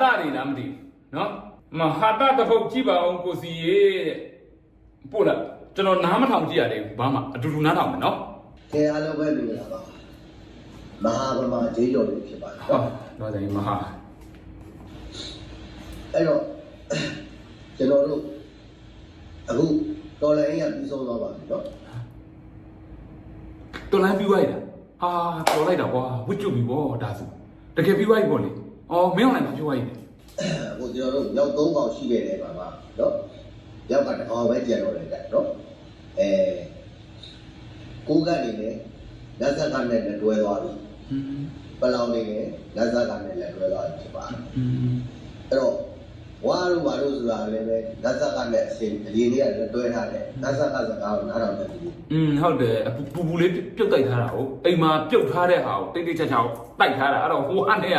တတွေလားမသိဘူးနော်မဟာတတစ်ပုတ်ကြည့်ပါအောင်ကိုစီရေတဲ့ပို့လာကျွန်တော်နားမထောင်ကြည့်ရတယ်ဘာမှအတူတူနားထောင်မယ်နော်ခဲအားလုံးပဲလူလာပါမဟာဗမာဂျေးကျော်လေးဖြစ်ပါတယ်ဟောတော့တယ်မဟာအဲ့တော့ကျွန်တော်တို့အခုတော်လိုင်းရပြီးဆုံးသွားပါပြီနော်တော်လိုင်းပြီးသွားရတာဟာတော်လိုက်တာကွာဝစ်ကျွတ်ပြီဗောဒါဆိုတကယ်ပြီးသွားပြီဗောလေ အော်မင်းအောင်လည်းပြောရည်တယ်ဟိုကျွန်တော်တို့ရောက်၃កောင်ရှိခဲ့တယ်ပါပါနော်ရောက်ကတစ်កောင်ပဲကျန်တော့တယ်တက်နော်အဲကိုကအနေနဲ့လက်ဆက်ကနဲ့လက်တွဲသွားပြီပလောင်နေနဲ့လက်ဆက်ကနဲ့လက်တွဲသွားပြီဖြစ်ပါတယ်အဲ့တော့ ဝါတို့ဘာတို့ဆိုတာလည်းပဲလက်ဆက်ကနဲ့အစဉ်အလေးလေးကလည်းတွဲထားတယ်လက်ဆက်ကစကားကိုနားထောင်တယ်ဒီอืมဟုတ်တယ်အပူပူပူလေးပြုတ်တိုက်ထားတာဟုတ်အိမ်မှာပြုတ်ထားတဲ့ဟာကိုတိတ်တိတ်ချာချာတိုက်ထားတာအဲ့တော့ဟိုဟာနဲ့က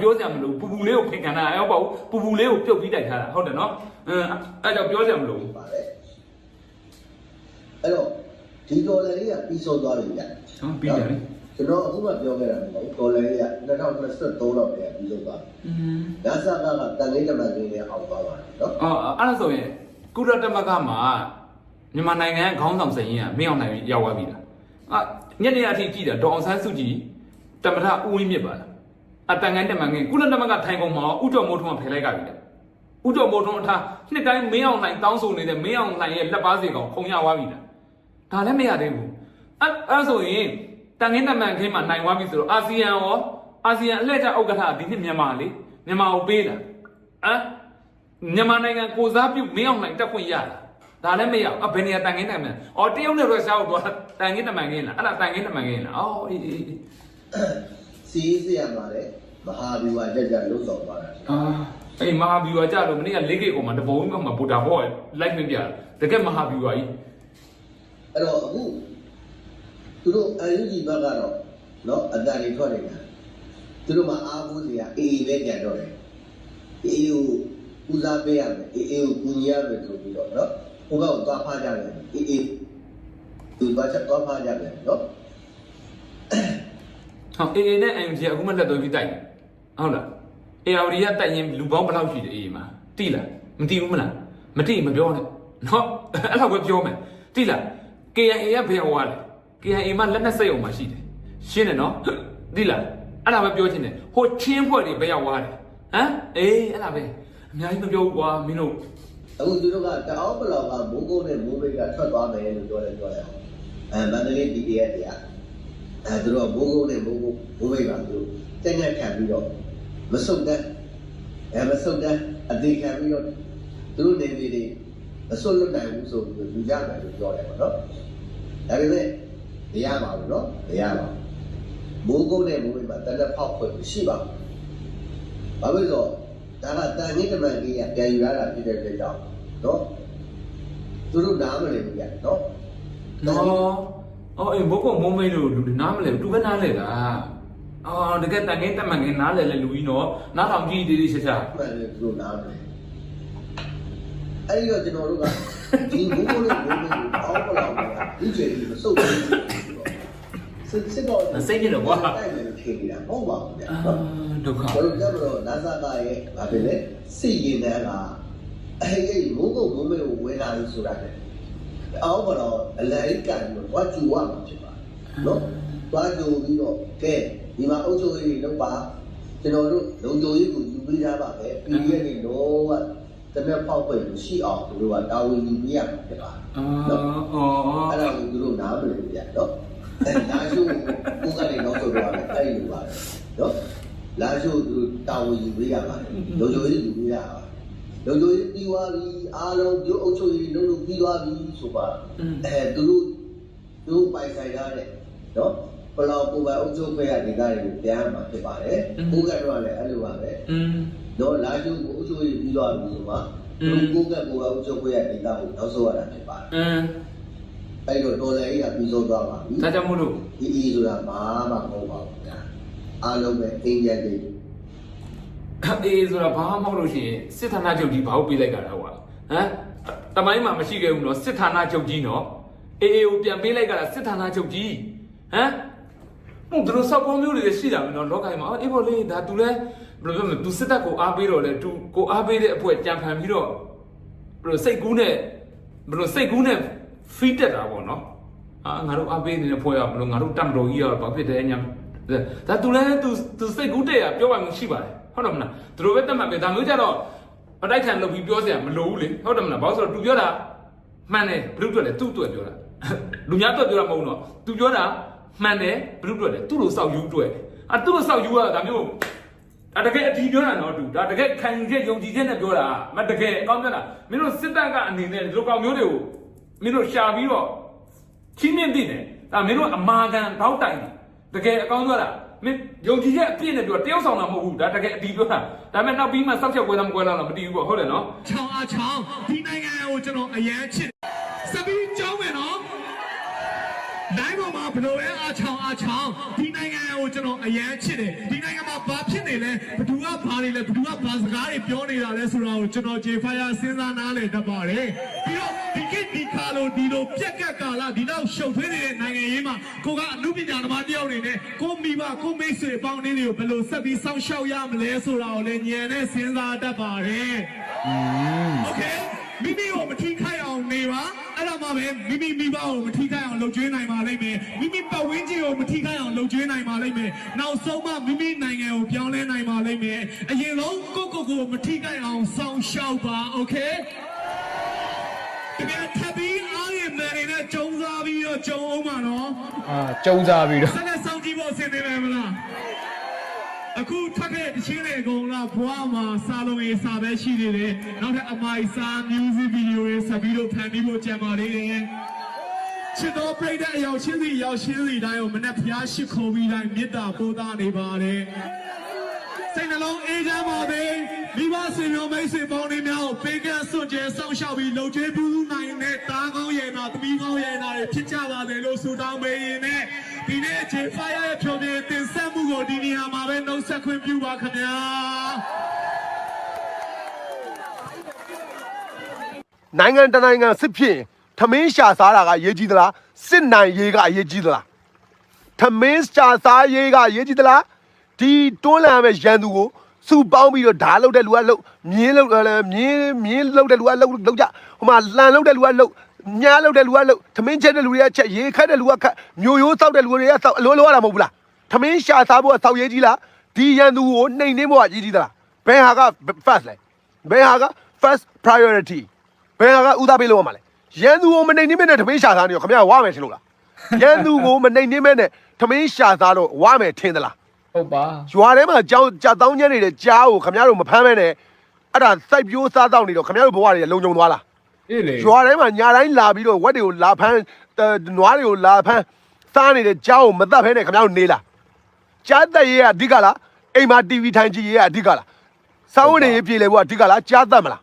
ပြောစရာမလိုပူပူလေးကိုခင်ခံတာအဲ့ပေါ့ပူပူလေးကိုပြုတ်ပြီးတိုက်ထားတာဟုတ်တယ်နော်အင်းအဲ့ကြောင့်ပြောစရာမလိုပါတယ်အဲ့တော့ဒီတော်လည်းလေးကပြီးဆုံးသွားပြီဗျဟုတ်ပြီးတယ်လေ ကျွန်တော်အခုမှပြောခဲ့တာမဟုတ်ဘူးတော်လည်းလေးက2023လောက်တည်းကပြီးဆုံးသွားပြီอืมဒါစကားကတန်လေးတမန်လေးနဲ့အောင်သွားပါတယ်နော်အော်အဲ့ဒါဆိုရင်ကုရတမကမှာမြန်မာနိုင်ငံခေါင်းဆောင်စရင်ကမင်းအောင်နိုင်ရောက်သွားပြီလားအာညနေအထိကြည့်တာဒေါအောင်ဆန်းစုကြည်တမထဦးဝင်းမြစ်ပါလားအတန်ကန်တမန်ငယ်ကုလတမကထိုင်ကုန်မှာဥတော်မိုးထုံးကဖယ်လိုက်ကပြီလေဥတော်မိုးထုံးအထားနှစ်တိုင်းမင်းအောင်နိုင်တောင်းဆိုနေတဲ့မင်းအောင်နိုင်ရဲ့လက်ပါစီကောင်ခုံရသွားပြီလားဒါလည်းမရသေးဘူးအဲ့အဲ့ဆိုရင် တန်ငင်းတမန်ခင်းမှာနိုင်သွားပြီဆိုတော့အာဆီယံရောအာဆီယံအလှည့်ကျဥက္ကဋ္ဌဒီနှစ်မြန်မာလေမြန်မာကိုပေးတာဟမ်မြန်မာနိုင်ငံကိုစားပြုမင်းအောင်နိုင်တက်ခွင့်ရတာဒါလည်းမရဘူးအဘယ်နေရာတန်ခင်းနိုင်မလဲအော်တရုတ်နဲ့ရုရှားကိုသွားတန်ခင်းတမန်ခင်းလားအဲ့ဒါတန်ခင်းတမန်ခင်းလားအော်အေးအေးအေးစီးစရမှာလေမဟာဗျူဟာကြကြလှုပ်ဆောင်သွားတာအာအေးမဟာဗျူဟာကြလို့မနေ့က၄ကိတ်ကောင်မှာတပုံကြီးမှာဗိုတာဘောလိုက်မပြတကယ်မဟာဗျူဟာကြီးအဲ့တော့အခု သူတို့အယူကြီးဘက်ကတော့နော်အတန်တွေထွက်နေတာသူတို့မှာအားကိုးစရာအေးအေးပဲကြံတော့တယ်အေးအေးကိုဦးစားပေးရမယ်အေးအေးကိုကူညီရမယ်ဆိုပြီးတော့နော်ဟိုဘက်ကိုသွားဖားကြတယ်အေးအေးသူသွားချက်သွားဖားကြတယ်နော်ဟောအေးအေးနဲ့ MG အခုမှလက်သွင်းပြီးတိုက်တယ်ဟုတ်လား ARD ကတိုက်ရင်လူပေါင်းဘယ်လောက်ရှိတယ်အေးမှာတိလားမတိဘူးမလားမတိမပြောနဲ့နော်အဲ့လောက်ပဲပြောမယ်တိလား KIA ကဘယ်ဟောလဲ KIA မှာလက်နဲ့စိတ်အောင်မှာရှိတယ်ရှင်းတယ်နော်တိလားအဲ့ဒါပဲပြောချင်တယ်ဟိုချင်းဖွဲ့တွေဘယ်ရောက်သွားတယ်ဟမ်အေးအဲ့ဒါပဲအများကြီးမပြောဘူးကွာမင်းတို့အခုသူတို့ကတအောက်ဘလောက်ကမိုးကုန်းနဲ့မိုးမိတ်ကထွက်သွားမယ်လို့ပြောတယ်ပြောတယ်အဲမန္တလေး PDF တွေကအဲသူတို့ကမိုးကုန်းနဲ့မိုးကုန်းမိုးမိတ်ပါသူတို့တက်ညက်ခံပြီးတော့မစုံတဲ့အဲမစုံတဲ့အသေးခံပြီးတော့သူတို့နေပြည်တော်မစွတ်လွတ်နိုင်ဘူးဆိုပြီးလူကြမယ်လို့ပြောတယ်ပေါ့နော်ဒါပေမဲ့ မရပါဘူးနော်မရပါဘူးမိုးကုန်းနဲ့မိုးမိတ်မှာတက်လက်ဖောက်ဖွင့်ရှိပါဘူးဘာလို့လဲဆိုတော့ဒါကတန်ကြီးတမန်ကြီးကပြန်ယူရတာဖြစ်တဲ့အတွက်ကြောင့်နော်သူတို့နားမလည်ဘူးဗျနော်နော်အော်အေးဘုတ်ကမုံမိတ်လို့လူနားမလဲဘူးသူပဲနားလဲတာအော်တကယ်တန်ငင်းတက်မှန်ငင်းနားလဲလဲလူကြီးနော်နားထောင်ကြည့်သေးသေးချာချာမှန်တယ်သူတို့နားမလည်အဲ့ဒီတော့ကျွန်တော်တို့က ဒီဘိုးဘိုးလေးဘိုးဘိုးကိုအောက်ပလောက်နေတာဒီချိန်ကြီးမစုပ်ဘူးစစ်စစ်တော့တိုက်တယ်လို့ထင်နေတာမဟုတ်ပါဘူးဗျအာနော်ဒုက္ခကျွန်တော်ပြောတော့နာဇာကရဲ့ဗာပဲလေစစ်ရင်တန်းကအဲ့ဒီဘိုးဘိုးဘိုးမေကိုဝင်လာလို့ဆိုတာလေအောက်ကတော့အလန်ကန်ပြီးတော့ဝါကျူဝမှာဖြစ်ပါတယ်နော်သွားကြိုပြီးတော့ကဲဒီမှာအုပ်ချုပ်ရေးလုပ်ပါကျွန်တော်တို့လုံခြုံရေးကိုယူပေးကြပါပဲ PDF တွေတော့ကတ မက်ပေါက်ွယ်ရှိအောင်သူတို့ကတာဝန်ယူပေးရမှာဖြစ်ပါတယ်အာအော်အဲ့ဒါကိုသူတို့နားမလည်ဘူးဗျနော်အဲလာရှုကိုကနေတော့ဆိုတော့လည်းအဲ့လိုပါတယ်နော်လာရှုသူတို့တာဝန်ယူပေးရပါတယ်လုံခြုံရေးယူပေးရပါတယ်လုံခြုံရေးပြီးသွားပြီအားလုံးပြုအုပ်ချုပ်ရေးလုပ်လို့ပြီးသွားပြီဆိုပါအဲသူတို့သူတို့ပိုင်ဆိုင်ထားတဲ့နော်ဘလောက်ကိုယ်ပိုင်အုပ်ချုပ်ခွင့်ရဒေသတွေကိုပြန်မှာဖြစ်ပါတယ်ကိုကတော့လည်းအဲ့လိုပါပဲ တော့လာကျုပ်ကိုအစိုးရပြီးတော့ပြီးတော့မှသူကိုကကိုကဦးကျော်ကိုရဒေတာကိုနောက်ဆုံးရတာဖြစ်ပါတယ်အင်းအဲ့တော့တော်လည်းရပြီးဆုံးသွားပါပြီဒါကြောင့်မို့လို့ဒီအီဆိုတာဘာမှမဟုတ်ပါဘူးဗျာအားလုံးပဲအင်ဂျင်တွေအေးဆိုတာဘာမှမဟုတ်လို့ရှိရင်စစ်ဌာနချုပ်ကြီးဘာလို့ပေးလိုက်တာလဲဟွာဟမ်တမိုင်းမှာမရှိခဲ့ဘူးနော်စစ်ဌာနချုပ်ကြီးနော်အေးအေးကိုပြန်ပေးလိုက်ကြတာစစ်ဌာနချုပ်ကြီးဟမ်ဟုတ်သူတို့စောက်ပေါ်မျိုးတွေရှိတာမင်းနော်လောကကြီးမှာအေးပေါ်လေးဒါသူလဲ ဘယ်လိုပြောမလဲသူစစ်တပ်ကိုအားပေးတော့လဲသူကိုအားပေးတဲ့အဖွဲ့ကြံဖန်ပြီးတော့ဘယ်လိုစိတ်ကူးနဲ့ဘယ်လိုစိတ်ကူးနဲ့ feed တက်တာပေါ့နော်အာငါတို့အားပေးနေတဲ့ဖွဲ့ကဘယ်လိုငါတို့တမ်တော်ကြီးကဘာဖြစ်တယ်ညာဒါသူလည်းသူသူစိတ်ကူးတက်ရပြောပါမှရှိပါတယ်ဟုတ်တယ်မလားသူတို့ပဲတတ်မှတ်ပဲဒါမျိုးကြတော့အတိုက်ခံလုပ်ပြီးပြောစရာမလိုဘူးလေဟုတ်တယ်မလားဘာလို့ဆိုတော့သူပြောတာမှန်တယ်ဘလူးတွေ့တယ်သူ့အတွက်ပြောတာလူများအတွက်ပြောတာမဟုတ်တော့သူပြောတာမှန်တယ်ဘလူးတွေ့တယ်သူ့လိုစောက်ယူတွေ့အဲသူ့လိုစောက်ယူကဒါမျိုး ဒါတကယ်အတီးပြောတာနော်တူဒါတကယ်ခံယူချက်ယုံကြည်ချက်နဲ့ပြောတာမတကယ်အကောင်းပြောတာမင်းတို့စစ်တပ်ကအနေနဲ့ဒီလိုကောင်မျိုးတွေကိုမင်းတို့ရှာပြီးတော့ချင်းမြင့်သိတယ်ဒါမင်းတို့အမာကန်တောက်တိုင်တကယ်အကောင်းပြောတာမင်းယုံကြည်ချက်အပြည့်နဲ့ပြောတယောက်ဆောင်တာမဟုတ်ဘူးဒါတကယ်အတီးပြောတာဒါပေမဲ့နောက်ပြီးမှစောက်ချက်ပွဲသားမပွဲလားတော့မတည်ဘူးပေါ့ဟုတ်တယ်နော်ချောင်းအားချောင်းဒီနိုင်ငံကိုကျွန်တော်အရန်ချစ်တယ်စပီးကြောင်းမယ်နော် နိုင်ပေါ်မှာဘလို့လဲအားချောင်းအားချောင်းဒီနိုင်ငံကိုကျွန်တော်အရန်ချစ်တယ်ဒီနိုင်ငံမှာဘာဖြစ်နေလဲဘသူကဘာနေလဲဘသူကဘာစကားတွေပြောနေတာလဲဆိုတာကိုကျွန်တော် J-Fire စဉ်းစားနားလည်တတ်ပါတယ်ပြီးတော့ဒီကိဒီခါလို့ဒီလိုပြက်ကတ်ကာလဒီတော့ရှုပ်ထွေးနေတဲ့နိုင်ငံရေးမှာကိုကအမှုပညာသမားတယောက်အနေနဲ့ကိုမိဘကိုမိတ်ဆွေပေါင်းတွေကိုဘယ်လိုဆက်ပြီးစောင့်ရှောက်ရမလဲဆိုတာကိုလည်းဉာဏ်နဲ့စဉ်းစားတတ်ပါတယ် โอเคမိမိကိုမထိခိုက်အောင်နေပါအဲ့ဒါ မှပဲမိမိမိဘကိုမထိခိုက်အောင်လှုပ်ကျွေးနိုင်ပါလိမ့်မယ်မိမိပတ်ဝန်းကျင်ကိုမထိခိုက်အောင်လှုပ်ကျွေးနိုင်ပါလိမ့်မယ်နောက်ဆုံးမှမိမိနိုင်ငံကိုပြောင်းလဲနိုင်ပါလိမ့်မယ်အရင်ဆုံးကိုယ့်ကိုယ်ကိုမထိခိုက်အောင်စောင့်ရှောက်ပါโอเคတကယ်ထပ်ပြီးအားရမယ်တွေနဲ့ကြုံစားပြီးတော့ကြုံအောင်ပါနော် အာကျုံစားပြီးတော့ ဆက်လက်စောင့်ကြည့်ဖို့အဆင်သင့်တယ်မလား အခုထွက်တဲ့တချင်းတွေအကုန်လုံးဘွားမှာစာလုံးရေးစာပဲရှိသေးတယ်နောက်ထပ်အမိုက်စာ music video တွေဆက်ပြီးတော့ဖန်ပြီးဖို့ကြံပါသေးတယ်ချစ်တော်ပြိတ္တအရောက်ချင်းစီရောက်ချင်းစီတိုင်းကိုမနဲ့ဖျားရှိခိုးပြီးတိုင်းမေတ္တာပို့သနေပါတယ်စိတ်နှလုံးအေးချမ်းပါစေမိဘဆွေမျိုးမိတ်ဆွေပေါင်းတွေများကိုပေးကမ်းစွန့်ကြဲစောင့်ရှောက်ပြီးလှုပ်ကျွေးပူးနိုင်တဲ့တားကောင်းရဲ့နာသမီးကောင်းရဲ့နာတွေဖြစ်ကြပါစေလို့ဆုတောင်းပေးရင်နဲ့ ဒီနေ့ခြေ fire ရဲ့ဖြောပြတင်ဆက်မှုကိုဒီနေရာမှာပဲနှုတ်ဆက်ခွင့်ပြုပါခင်ဗျာနိုင်ငံတကာနိုင်ငံစစ်ဖြစ်ရင်ထမင်းရှာစားတာကရေးကြည့်သလားစစ်နိုင်ရေးကအရေးကြီးသလားထမင်းရှာစားရေးကအရေးကြီးသလားဒီတွန်းလှန်မဲ့ရန်သူကိုစုပေါင်းပြီးတော့ဓာတ်လုတ်တဲ့လူကလုတ်မြင်းလုတ်တယ်မြင်းမြင်းလုတ်တဲ့လူကလုတ်လုတ်ကြဟိုမှာလှန်လုတ်တဲ့လူကလုတ် ညားလုတ်တဲ့လူကလုတ်ထမင်းချက်တဲ့လူတွေကချက်ရေခတ်တဲ့လူကခတ်မျိုးရိုးစောက်တဲ့လူတွေကစောက်အလိုလိုရတာမဟုတ်ဘူးလားထမင်းရှာစားဖို့ကစောက်ရေးကြီးလားဒီရန်သူကိုနှိမ်နှင်းဖို့ကကြီးကြီးသလားဘယ်ဟာက first လဲဘယ်ဟာက first priority ဘယ်ဟာကဥသားပေးလို့ရမှာလဲရန်သူကိုမနှိမ်နှင်းမဲ့နဲ့ထမင်းရှာစားနေရောခင်ဗျာဝါမယ်ထင်လို့လားရန်သူကိုမနှိမ်နှင်းမဲ့နဲ့ထမင်းရှာစားတော့ဝါမယ်ထင်သလားဟုတ်ပါရွာထဲမှာကြောင်ကြာတောင်းကျဲနေတဲ့ကြားကိုခင်ဗျားတို့မဖမ်းမဲနဲ့အဲ့ဒါစိုက်ပြိုးစားတော့နေတော့ခင်ဗျားတို့ဘဝတွေလုံခြုံသွားလား အေးလေရွာထဲမှာညာတိုင်းလာပြီးတော့ဝက်တွေကိုလာဖမ်းအဲနွားတွေကိုလာဖမ်းစားနေတဲ့ကြားကိုမတတ်ဖဲနဲ့ခင်ဗျားတို့နေလားကြားသက်ရေးကအဓိကလားအိမ်မှာ TV ထိုင်ကြည့်ရေးကအဓိကလားစောင်းနေရေးပြေလေဘုရားအဓိကလားကြားသက်မလား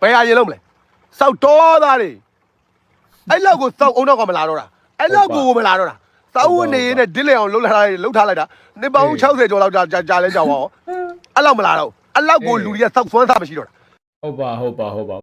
ဘယ်ဟာရင်လုံးမလဲစောက်တော်သားတွေအဲ့လောက်ကိုစောက်အောင်တော့ကမလာတော့တာအဲ့လောက်ကိုမလာတော့တာစောင်းဝင်နေရေးနဲ့ဒစ်လေအောင်လှုပ်လာတာလှုပ်ထားလိုက်တာနေပေါင်း60ကျော်လောက်ကြာကြာလဲကြာပါအောင်အဲ့လောက်မလာတော့အဲ့လောက်ကိုလူတွေကစောက်ဆွမ်းသားမရှိတော့တာဟုတ်ပါဟုတ်ပါဟုတ်ပါ